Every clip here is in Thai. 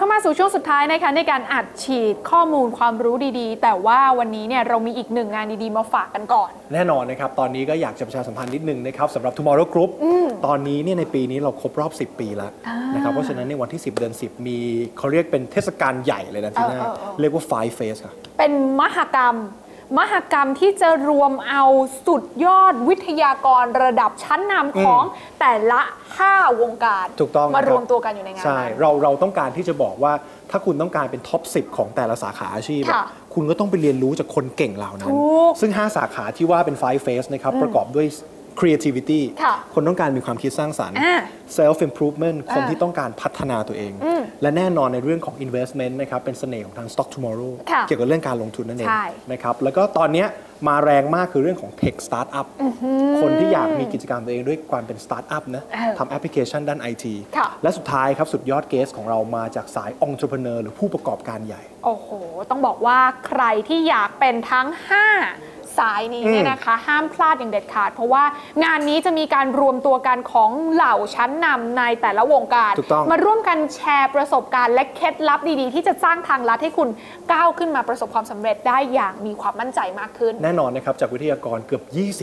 เข้ามาสู่ช่วงสุดท้ายนะคะในการอัดฉีดข้อมูลความรู้ดีๆ แต่ว่าวันนี้เนี่ยเรามีอีกหนึ่งงานดีๆ มาฝากกันก่อน แน่นอนนะครับ ตอนนี้ก็อยากจะประชาสัมพันธ์นิดนึงนะครับสำหรับ Tomorrow Group ตอนนี้เนี่ยในปีนี้เราครบรอบ 10 ปีแล้วอ่านนะครับเพราะฉะนั้นในวันที่ 10 เดือน 10 มีเขาเรียกเป็นเทศกาลใหญ่เลยนะทีน่าเออเออเออเรียกว่า Five Face ค่ะเป็นมหกรรม มหกรรมที่จะรวมเอาสุดยอดวิทยากรระดับชั้นนำของแต่ละ 5 วงการถูกต้องมานะคบรวมตัวกันอยู่ในงานใช่นั้นเราเราต้องการที่จะบอกว่าถ้าคุณต้องการเป็นท็อป 10 ของแต่ละสาขาอาชีพอะค่ะคุณก็ต้องไปเรียนรู้จากคนเก่งเหล่านั้นถูกซึ่ง 5 สาขาที่ว่าเป็น Five Face นะครับประกอบด้วย creativity ค่ะคนต้องการมีความคิดสร้างสรรค์ อ่า self improvement คนอ่าที่ต้องการพัฒนาตัวเองอืมและแน่นอนในเรื่องของ investment นะครับเป็นเสน่ห์ของทาง stock tomorrow ค่ะเกี่ยวกับเรื่องการลงทุนนั่นเองใช่ นะครับแล้วก็ตอนเนี้ยมาแรงมากคือเรื่องของ tech startup คนที่อยากมีกิจการตัวเองด้วยความเป็น startup นะเออทำแอปพลิเคชันด้าน IT ค่ะ และสุดท้ายครับสุดยอดเกสของเรามาจากสาย entrepreneur หรือผู้ประกอบการใหญ่ โอ้โห ต้องบอกว่าใครที่อยากเป็นทั้ง 5 สายนี้เนี่ยนะคะ ห้ามพลาดอย่างเด็ดขาด เพราะว่างานนี้จะมีการรวมตัวกันของเหล่าชั้นนำในแต่ละวงการถูกต้องมาร่วมกันแชร์ประสบการณ์และเคล็ดลับดีๆ ที่จะสร้างทางลัดให้คุณก้าวขึ้นมาประสบความสำเร็จได้อย่างมีความมั่นใจมากขึ้น แน่นอนนะครับจากวิทยากรเกือบ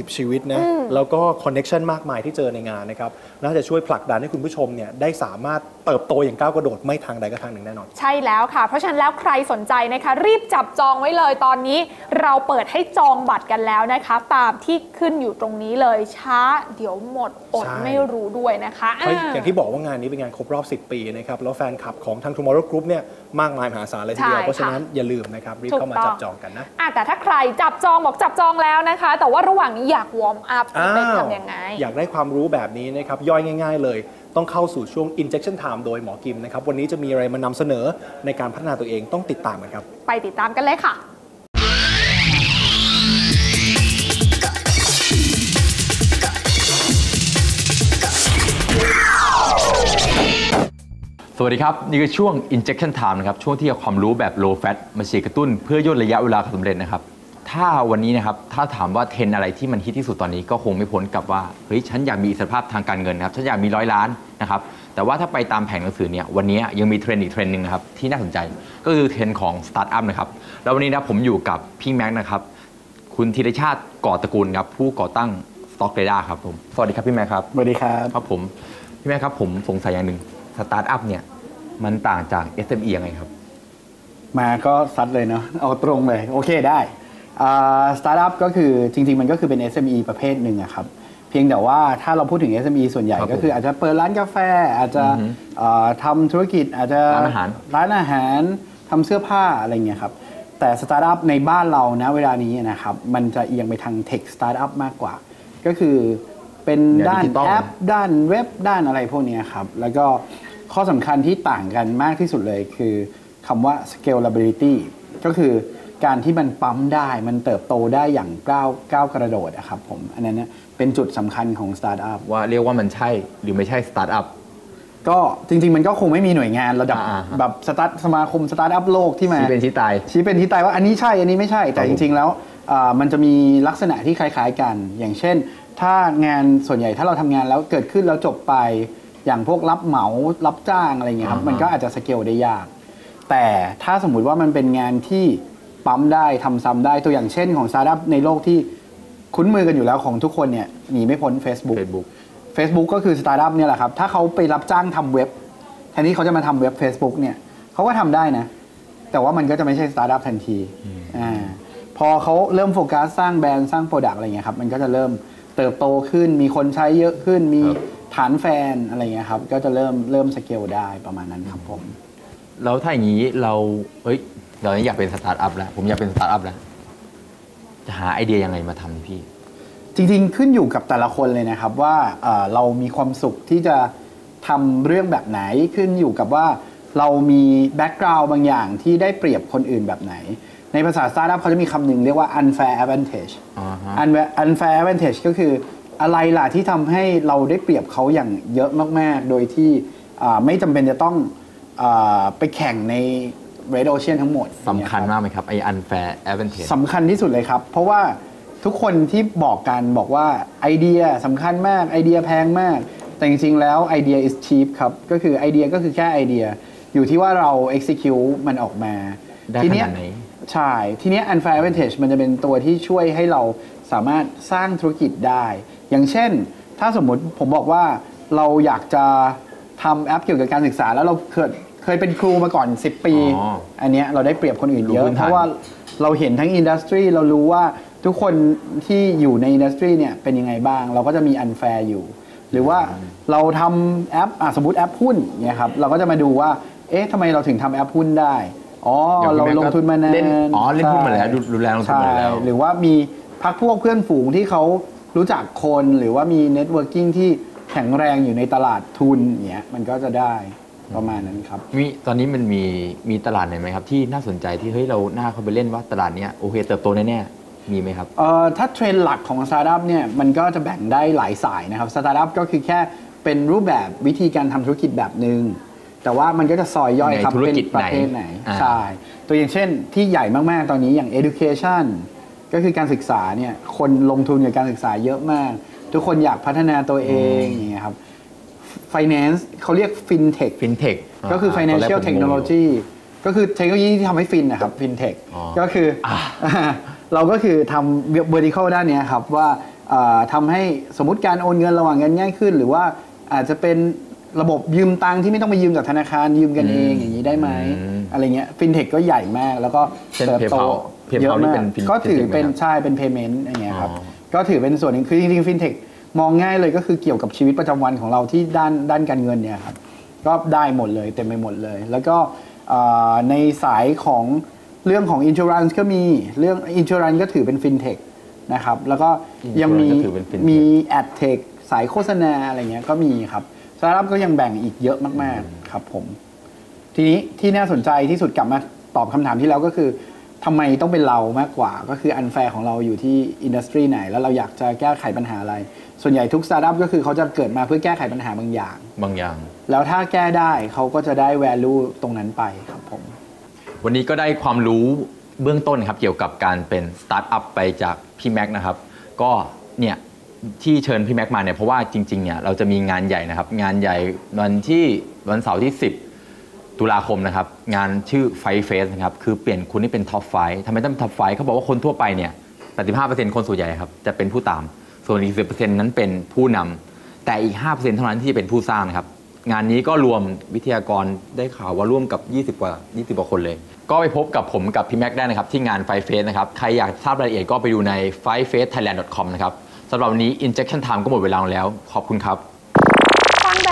20 ชีวิตนะแล้วก็คอนเน็ชันมากมายที่เจอในงานนะครับน่าจะช่วยผลักดันให้คุณผู้ชมเนี่ยได้สามารถ เติบโตอย่างก้าวกระโดดไม่ทางใดก็ทางหนึ่งแน่นอน ใช่แล้วค่ะ เพราะฉะนั้นแล้วใครสนใจนะคะ รีบจับจองไว้เลยตอนนี้ เราเปิดให้จองบัตรกันแล้วนะคะ ตามที่ขึ้นอยู่ตรงนี้เลยช้า เดี๋ยวหมดอดใช่ ไม่รู้ด้วยนะคะเพราะอ่าอย่างที่บอกว่างานนี้เป็นงานครบรอบ 10 ปีนะครับแล้วแฟนคลับของทาง Tomorrow Group เนี่ยมากมายมหาศาลเลยทีเดียวใช่เพราะฉะนั้นอย่าลืมนะครับรีบเข้ามาถูกต้จัองบจองกันนะ อะแต่ถ้าใครจับจองบอกจับจองแล้วนะคะ แต่ว่าระหว่างนี้อยากวอร์มอัพอ้าเป็นวทำยังไง อยากได้ความรู้แบบนี้นะครับย่อยง่าย ๆ เลย ต้องเข้าสู่ช่วง injection time โดยหมอกิมนะครับ วันนี้จะมีอะไรมานำเสนอในการพัฒนาตัวเองต้องติดตามกันครับ ไปติดตามกันเลยค่ะ สวัสดีครับ นี่คือช่วง injection time นะครับ ช่วงที่เอาความรู้แบบ low fat มาฉีดกระตุ้นเพื่อย่นระยะเวลาความสำเร็จนะครับ ถ้าวันนี้นะครับถ้าถามว่าเทรนด์อะไรที่มันฮิตที่สุดตอนนี้ก็คงไม่พ้นกับว่าเฮ้ยฉันอยากมีอิสรภาพทางการเงินนะครับฉันอยากมีร้อยล้านนะครับแต่ว่าถ้าไปตามแผงหนังสือเนี่ยวันนี้ยังมีเทรนด์อีกเทรนด์หนึ่งนะครับที่น่าสนใจก็คือเทรนด์ของสตาร์ทอัพนะครับแล้ววันนี้นะผมอยู่กับพี่แม็กซ์นะครับคุณธีรชาติก่อตระกูลครับผู้ก่อตั้ง Stock r a d a r ครับผมสวัสดีครับพี่แม็กซ์ครับสวัสดีครับครับผมพี่แม่ครับผมสงสัยอย่างหนึ่งสตาร์ทอัพเนี่ยมันต่างจาก SME ยังไงครับมาก็ซัดเลยเนาะเอาตรงเลยโอเคได้ สตาร์ทอัพก็คือจริง ๆ มันก็คือเป็น SME ประเภทหนึ่งอะครับ เพียงแต่ว่าถ้าเราพูดถึง SME ส่วนใหญ่ครับผมก็คืออาจจะเปิดร้านกาแฟ อาจจะเอ่อทำธุรกิจอาจจะร้านอาหารร้านอาหารทำเสื้อผ้าอะไรเงี้ยครับแต่สตาร์ทอัพในบ้านเรานะเวลานี้นะครับมันจะเอียงไปทางเทคสตาร์ทอัพมากกว่า ก็คือเป็นเนี่ยด้านดิจิตอลแอปด้านเว็บด้านอะไรพวกเนี้ยครับ แล้วก็ข้อสำคัญที่ต่างกันมากที่สุดเลยคือคำว่า scalability ก็คือ การที่มันปั๊มได้มันเติบโตได้อย่างก้าวก้าวกระโดดอะครับผมอันนั้นเนี่ยเป็นจุดสำคัญของสตาร์ทอัพว่าเรียกว่ามันใช่หรือไม่ใช่สตาร์ทอัพ ก็จริง ๆ มันก็คงไม่มีหน่วยงานระดับอ่าฮะ แบบสตาร์ทสมาคมสตาร์ทอัพโลกที่มา ที่เป็นที่ตาย ชี้เป็นที่ตายว่าอันนี้ใช่อันนี้ไม่ใช่แต่ครับจผมริง ๆ แล้วอ่ามันจะมีลักษณะที่คล้าย ๆกัน อย่างเช่น ถ้างานส่วนใหญ่ถ้าเราทำงานแล้วเกิดขึ้นแล้วจบไปอย่างพวกรับเหมารับจ้างอะไรเงี้ยครับอ่าฮะ มันก็อาจจะสเกลได้ยาก แต่ถ้าสมมุติว่ามันเป็นงานที่ ปั๊มได้ทำซ้ำได้ตัวอย่างเช่นของสตาร์ทอัพในโลกที่คุ้นมือกันอยู่แล้วของทุกคนเนี่ยหนีไม่พ้น Facebook Facebook Facebook ก็คือสตาร์ทอัพเนี่ยแหละครับ ถ้าเขาไปรับจ้างทำเว็บแทนที่เขาจะมาทำเว็บ Facebook เนี่ยเขาก็ทำได้นะ แต่ว่ามันก็จะไม่ใช่สตาร์ทอัพทันทีอ่าพอเขาเริ่มโฟกัสสร้างแบรนด์สร้างโปรดักต์อะไรเงี้ยครับมันก็จะเริ่มเติบโตขึ้นมีคนใช้เยอะขึ้นมีครับฐานแฟนอะไรเงี้ยครับก็จะเริ่มเริ่มสเกลได้ประมาณนั้นครับผม แล้วถ้าอย่างนี้เราเฮ้ยเราอยากเป็นสตาร์ทอัพแล้ว ผมอยากเป็นสตาร์ทอัพแล้ว จะหาไอเดียยังไงมาทำพี่ จริงๆ ขึ้นอยู่กับแต่ละคนเลยนะครับว่าเอ่อเรามีความสุขที่จะทำเรื่องแบบไหนขึ้นอยู่กับว่าเรามีแบ็กกราวด์บางอย่างที่ได้เปรียบคนอื่นแบบไหน ในภาษาสตาร์ทอัพเขาจะมีคำหนึ่งเรียกว่า unfair advantage อ่าฮะ Unfair- unfair advantage ก็คืออะไรล่ะที่ทำให้เราได้เปรียบเขาอย่างเยอะมาก ๆ โดยที่อ่าไม่จำเป็นจะต้องอา ไปแข่งใน red ocean ทั้งหมดสำคัญมากไหมครับ ไอ้ unfair advantage สำคัญที่สุดเลยครับ เพราะว่าทุกคนที่บอกกันบอกว่าไอเดียสำคัญมากไอเดียแพงมาก แต่จริงๆแล้วไอเดีย is cheap ครับ ก็คือไอเดียก็คือแค่ไอเดีย อยู่ที่ว่าเรา execute มันออกมา ได้ทีขเนี้ยนาดไหนใช่ ทีเนี้ย unfair advantage มันจะเป็นตัวที่ช่วยให้เราสามารถสร้างธุรกิจได้ อย่างเช่น ถ้าสมมติผมบอกว่าเราอยากจะ ทำแอปเกี่ยวกับการศึกษาแล้วเราเคยเคยเป็นครูมาก่อน 10 ปี อ๋ออันเนี้ยเราได้เปรียบคนอื่นเยรู้อะ พื้นเพฐานราะว่าเราเห็นทั้งอินดัสทรีเรารู้ว่าทุกคนที่อยู่ในอินดัสทรีเนี่ยเป็นยังไงบ้าง เราก็จะมี unfair อยู่ หรือว่าเราทำแอปอะสมมติแอปหุ้นเนี่ยครับเราก็จะมาดูว่า เอ๊ะทำไมเราถึงทำแอปหุ้นได้อ๋ออย่างพี่เราแม็กลงทุนมานานเล่นอ๋อเล่นหุ้นมาแล้วดูดูแลลงทุนมาแล้ว ใช่ หรือว่ามีพักพวกเพื่อนฝูงที่เขารู้จักคนหรือว่ามีเน็ตเวิร์กิ่งที่ แข็งแรงอยู่ในตลาดทุนอย่างเงี้ยมันก็จะได้ประมาณนั้นครับ มีตอนนี้มันมีมีตลาดไหนไหมครับ ที่น่าสนใจที่เฮ้ยเราน่าเข้าไปเล่นว่าตลาดเนี้ยโอเคเติบโตแน่ๆมีไหมครับเอ่อถ้าเทรนด์หลักของสตาร์ทอัพเนี่ยมันก็จะแบ่งได้หลายสายนะครับสตาร์ทอัพก็คือแค่เป็นรูปแบบวิธีการทำธุรกิจแบบหนึง่งแต่ว่ามันก็จะซอยย่อยครับในธุรเป็นกิจประเภทไหนไหนอ่าใช่ตัวอย่างเช่นที่ใหญ่มากๆตอนนี้อย่าง education ก็คือการศึกษาเนี่ยคนลงทุนกับการศึกษาเยอะมาก ทุกคนอยากพัฒนาตัวเองอย่างเงี้ยครับ finance เขาเรียก fintech ฟินเทค ก็คือ financial technology ก็คือเทคโนโลยีที่ทำให้ฟินนะครับ fintech อ๋อก็คืออเราก็คือทำ vertical ด้านเนี้ยครับ ว่าอ่าทำให้สมมติการโอนเงินระหว่างกันง่ายขึ้น หรือว่าอาจจะเป็นระบบยืมตังค์ที่ไม่ต้องไปยืมจากธนาคารยืมกันเองอย่างนี้ได้ไหมอืม อะไรเงี้ย fintech ก็ใหญ่มากแล้วก็เช่นเติบโต PayPal PayPal เยอะนี่มาเป็กน fintech ก็ถือเป็นไหมครับ ใช่เป็น payment อย่างเงี้ยครับ อ๋อ ก็ถือเป็นส่วนหนึ่งคือจริงๆ fintech มองง่ายเลยก็คือเกี่ยวกับชีวิตประจำวันของเราที่ด้านด้านการเงินเนี่ยครับก็ได้หมดเลยเต็มไปหมดเลย แล้วก็เอ่อในสายของเรื่องของ insurance ก็มีเรื่อง insurance ก็ถือเป็น fintech นะครับแล้วก็ยังมี Insurance ก็ถือเป็น fintech มี ad tech สายโฆษณาอะไรเงี้ยก็มีครับสตาร์ทอัพก็ยังแบ่งอีกเยอะมาก ๆ ครับผม ทีนี้ที่น่าสนใจที่สุดกลับมาตอบคำถามที่แล้วก็คือ ทำไมต้องเป็นเรามากกว่า ก็คืออันแฟร์ของเราอยู่ที่อินดัสทรีไหน แล้วเราอยากจะแก้ไขปัญหาอะไร ส่วนใหญ่ทุกสตาร์ทอัพก็คือเขาจะเกิดมาเพื่อแก้ไขปัญหาบางอย่าง บางอย่าง แล้วถ้าแก้ได้เขาก็จะได้ value ตรงนั้นไปครับผม วันนี้ก็ได้ความรู้เบื้องต้นครับเกี่ยวกับการเป็นสตาร์ทอัพไปจากพี่แม็กซ์นะครับ ก็เนี่ยที่เชิญพี่แม็กซ์มาเนี่ยเพราะว่าจริงๆเนี่ยเราจะมีงานใหญ่นะครับ งานใหญ่วันที่วันเสาร์ที่ 10 ตุลาคมนะครับงานชื่อไฟเฟสนะครับคือเปลี่ยนคุณให้เป็นท็อปไฟทำไมต้องท็อปไฟเขาบอกว่าคนทั่วไปเนี่ย85%คนส่วนใหญ่ครับจะเป็นผู้ตาม ส่วนอีก10%นั้นเป็นผู้นำแต่อีก 5%เท่านั้นที่จะเป็นผู้สร้างนะครับงานนี้ก็รวมวิทยากรได้ข่าวว่าร่วมกับ 20 กว่า 20 กว่าคนเลย ก็ไปพบกับผมกับพี่แม็กได้นะครับ ที่งานไฟเฟสนะครับ ใครอยากทราบรายละเอียดก็ไปดูใน f i f a c e t h a i l a n d c o m นะครับสำหรับวันนี้ Injection Time ก็หมดเวลาแล้ว ขอบคุณครับ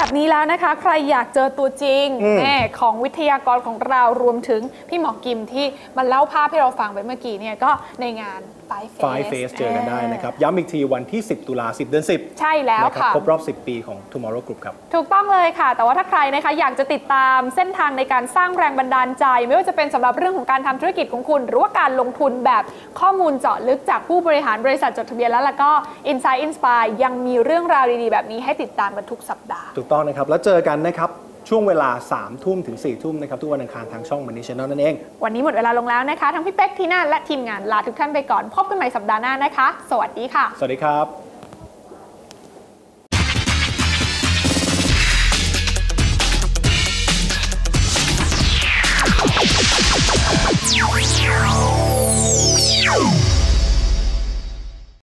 แบบนี้แล้วนะคะ ใครอยากเจอตัวจริงแน่ของวิทยากรของเรารวมถึงพี่หมอกิมที่มาเล่าภาพให้เราฟังไปเมื่อกี้เนี่ยก็ในงานไฟเฟสไฟเฟสเจอกันได้นะครับ ย้ำอีกทีวันที่ 10 ตุลา10 เดือน 10 ใช่แล้วนะครับค่ะ ครบรอบ 10 ปีของ Tomorrow Group ครับ ถูกต้องเลยค่ะ แต่ว่าถ้าใครนะคะอยากจะติดตามเส้นทางในการสร้างแรงบันดาลใจ ไม่ว่าจะเป็นสำหรับเรื่องของการทำธุรกิจของคุณ หรือว่าการลงทุนแบบข้อมูลเจาะลึกจากผู้บริหารบริษัทจดทะเบียนแล้วแล้วก็ Insight Inspire ยังมีเรื่องราวดีๆ แบบนี้ให้ติดตามกันทุกสัปดาห์ ถูกต้องนะครับ แล้วเจอกันนะครับ ช่วงเวลา3ทุ่มถึง4ทุ่มนะครับทุกวันอังคารทางช่อง Money Channel นั่นเอง วันนี้หมดเวลาลงแล้วนะคะ ทั้งพี่เป๊กทีน่าและทีมงานลาทุกท่านไปก่อน พบกันใหม่สัปดาห์หน้านะคะ สวัสดีค่ะ สวัสดีครับ